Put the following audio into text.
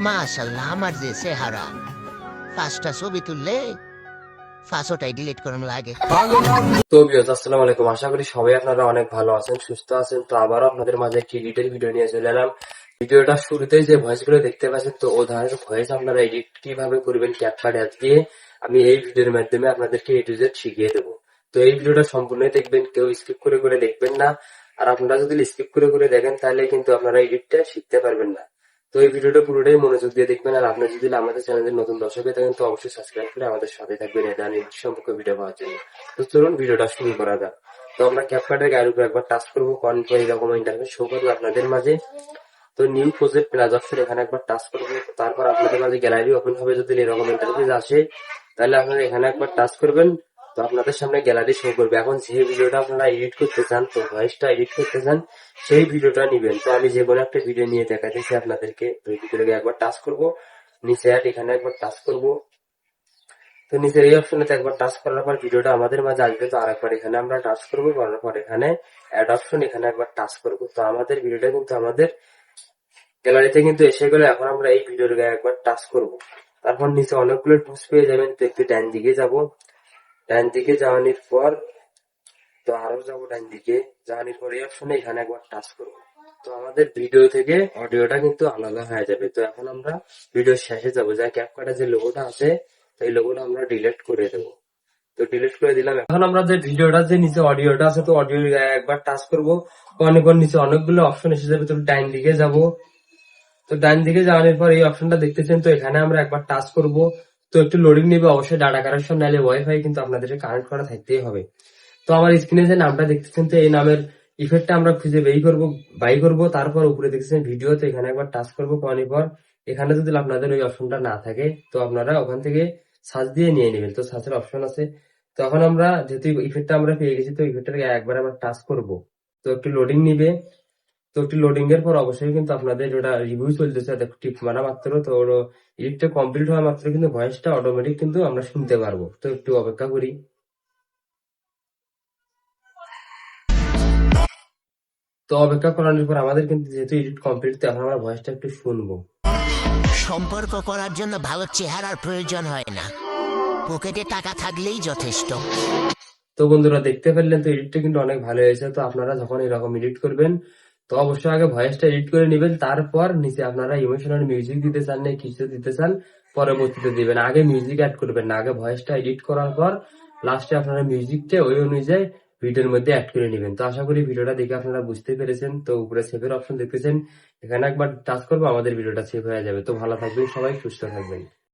মাশাল্লাহ, আমার যে চেহারা। পাঁচটা ছবি তুললে ভয়েস আপনারা এডিট কীভাবে করবেন আমি এই ভিডিওর মাধ্যমে আপনাদেরকে শিখিয়ে দেবো। তো এই ভিডিওটা সম্পূর্ণ দেখবেন, কেউ স্কিপ করে করে দেখবেন না। আর আপনারা যদি স্কিপ করে করে দেখেন, তাহলে কিন্তু আপনারা এডিটটা শিখতে পারবেন না। তো এই ভিডিওটা পুরোটাই মনোযোগ দিয়ে দেখবেন, আর আপনার যদি আমাদের চ্যানেলের নতুন দর্শক হয়ে থাকেন, তো অবশ্যই সাবস্ক্রাইব করে আমাদের সাথে থাকবেন এটা সম্পর্কে ভিডিও পাওয়ার জন্য। তো চলুন ভিডিওটা শুরু করা যাক। তো আমরা ক্যাপকাটের গায়ের উপর একবার টাচ করব কন করে এরকম ইন্টারফেস শো করবে আপনাদের মাঝে। তো নিউ প্রজেক্ট প্লাস অপশন এখানে একবার টাচ করব, তারপর আপনাদের মাঝে গ্যালারি ওপেন হবে যদি এরকম ইন্টারফেস আসে, তাহলে আপনারা এখানে একবার টাচ করবেন। তো আপনাদের সামনে গ্যালারি শো করবে। এখন যে ভিডিওটা আপনারা এডিট করতে চান, তো ভয়েসটা এডিট করতে চান, সেই ভিডিওটা নিবেন। তো আমি যে কোনো একটা ভিডিও নিয়ে দেখাতেছি আপনাদেরকে। ভিডিওটাকে একবার টাচ করব। নিচে অ্যাড এখানে একবার টাচ করব। তো নিচের এই অপশনেতে একবার টাচ করার পর ভিডিওটা আমাদের মাঝে আসবে। তো আরেকবার এখানে আমরা টাচ করব। করার পর এখানে অ্যাড অপশন এখানে একবার টাচ করব। তো আমাদের ভিডিওটা কিন্তু আমাদের গ্যালারিতে কিন্তু এসে গেলে। এখন আমরা এই ভিডিওর গায়ে একবার টাচ করব। তারপর নিচে অনেকগুলো টুলস পেয়ে যাবেন। তো একটু ডান দিকে যাব। ডান দিকে যাওয়ানোর পর তো আরও যাব ডান দিকে যাওয়ানোর পর এই অপশনে এখানে একবার টাচ করব। তো আমাদের ভিডিও থেকে অডিওটা কিন্তু আলাদা হয়ে যাবে। তো এখন আমরা ভিডিওর শেষে যাব। যা ক্যাপকাটা যে লোগোটা আছে এই লোগোটা আমরা ডিলিট করে দেবো। তো ডিলিট করে দিলাম। এখন আমরা যে ভিডিওটা যে নিচে অডিওটা আছে, তো অডিও একবার টাচ করব। অনেক নিচে অনেকগুলো অপশন এসে যাবে। তো ডাইন দিকে যাব। তো ডাইন দিকে যাওয়ানোর পর এই অপশনটা দেখতেছেন, তো এখানে আমরা একবার টাচ করব। তো একটু লোডিং নেবে, অবশ্যই ডাটা কানেকশন নাহলে ওয়াইফাই কিন্তু আপনাদের কানেক্ট করা থাকতেই হবে। তো আমার স্ক্রিনে যে নামটা দেখতেছেন, তো এই নামের ইফেক্টটা আমরা খুঁজে বেই করব, বাই করব, তারপর উপরে দেখতেছেন ভিডিও তো এখানে একবার টাচ করব করানোর পর এখানে যদি আপনাদের ওই অপশনটা না থাকে, তো আপনারা ওখান থেকে সার্চ দিয়ে নিয়ে নেবেন। তো সার্চের অপশন আছে। তখন আমরা যেহেতু ইফেক্টটা আমরা পেয়ে গেছি, তো ইফেক্টটাকে একবার আমরা টাচ করব। তো একটু লোডিং নিবে। তো একটু লোডিং এর পর অবশ্যই কিন্তু আপনাদের ওটা রিভিউ চলতেছে টিপ মারা মাত্র। তো এডিটটা কমপ্লিট হওয়া মাত্র কিন্তু ভয়েসটা অটোমেটিক কিন্তু আমরা শুনতে পারব। তো একটু অপেক্ষা করি। তো অপেক্ষা করানোর পর আমাদের কিন্তু যেহেতু এডিট কমপ্লিট তো এখন আমরা ভয়েসটা একটু শুনব। সম্পর্ক করার জন্য ভালো চেহারার প্রয়োজন হয় না। পকেটে টাকা থাকলেই যথেষ্ট। তো বন্ধুরা দেখতে পেলেন তো এডিটটা কিন্তু অনেক ভালো হয়েছে। তো আপনারা যখন এরকম এডিট করবেন তো অবশ্যই আগে ভয়েসটা এডিট করে নেবেন, তারপর নিচে আপনারা ইমোশনাল মিউজিক দিতে চান না, কিছু দিতে চান, পরবর্তীতে দিবেন। আগে মিউজিক অ্যাড করবেন না, আগে ভয়েসটা এডিট করার পর লাস্টে আপনারা মিউজিকটা ওই অনুযায়ী ভিডিওর মধ্যে অ্যাড করে নেবেন। তো আশা করি ভিডিওটা দেখে আপনারা বুঝতে পেরেছেন। তো উপরে সেভের অপশন দেখতেছেন। এখানে একবার টাচ করব, আমাদের ভিডিওটা সেভ হয়ে যাবে। তো ভালো থাকবেন সবাই, সুস্থ থাকবেন।